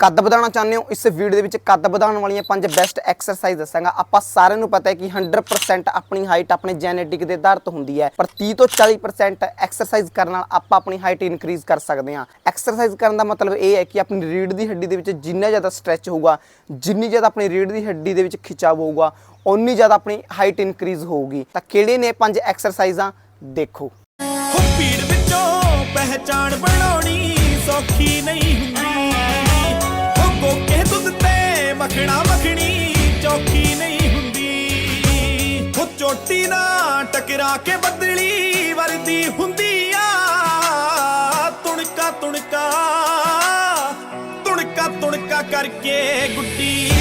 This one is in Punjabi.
ਕੱਦ ਵਧਾਉਣਾ ਚਾਹੁੰਦੇ ਹੋ? ਇਸ ਵੀਡੀਓ ਦੇ ਵਿੱਚ ਕੱਦ ਵਧਾਉਣ ਵਾਲੀਆਂ ਪੰਜ ਬੈਸਟ ਐਕਸਰਸਾਈਜ਼ ਦੱਸਾਂਗਾ। ਆਪਾਂ ਸਾਰਿਆਂ ਨੂੰ ਪਤਾ ਹੈ ਕਿ 100% ਆਪਣੀ ਹਾਈਟ ਆਪਣੇ ਜੈਨੇਟਿਕ ਦੇ ਆਧਾਰ ਤੋਂ ਹੁੰਦੀ ਹੈ। ਪਰ 30 ਤੋਂ 40% ਐਕਸਰਸਾਈਜ਼ ਕਰਨ ਨਾਲ ਆਪਾਂ ਆਪਣੀ ਹਾਈਟ ਇਨਕਰੀਜ਼ ਕਰ ਸਕਦੇ ਹਾਂ। ਐਕਸਰਸਾਈਜ਼ ਕਰਨ ਦਾ ਮਤਲਬ ਇਹ ਹੈ ਕਿ ਆਪਣੀ ਰੀੜ ਦੀ ਹੱਡੀ ਦੇ ਵਿੱਚ ਜਿੰਨਾ ਜ਼ਿਆਦਾ ਸਟ੍ਰੈਚ ਹੋਊਗਾ, ਜਿੰਨੀ ਜ਼ਿਆਦਾ ਆਪਣੀ ਰੀੜ ਦੀ ਹੱਡੀ ਦੇ ਵਿੱਚ ਖਿਚਾਵ ਹੋਊਗਾ ਉਨੀ ਜ਼ਿਆਦਾ ਆਪਣੀ ਹਾਈਟ ਇਨਕਰੀਜ਼ ਹੋਊਗੀ। ਤਾਂ ਕਿਹੜੇ ਨੇ ਪੰਜ ਐਕਸਰਸਾਈਜ਼ਾਂ ਦੇਖੋ। ਹੋ ਭੀੜ ਵਿੱਚੋਂ ਪਹਿਚਾਣ ਬਣਾਉਣੀ ਸੌਖੀ ਨਹੀਂ। ਮੱਖਣਾ ਮੱਖਣੀ ਚੌਕੀ ਨਹੀਂ ਹੁੰਦੀ। ਹੋ ਚੋਟੀ ਨਾ ਟਕਰਾ ਕੇ ਬਦਲੀ ਵਰਦੀ ਹੁੰਦੀ ਆ। ਤੁਣਕਾ ਤੁਣਕਾ ਤੁਣਕਾ ਤੁਣਕਾ ਕਰਕੇ ਗੁੱਡੀ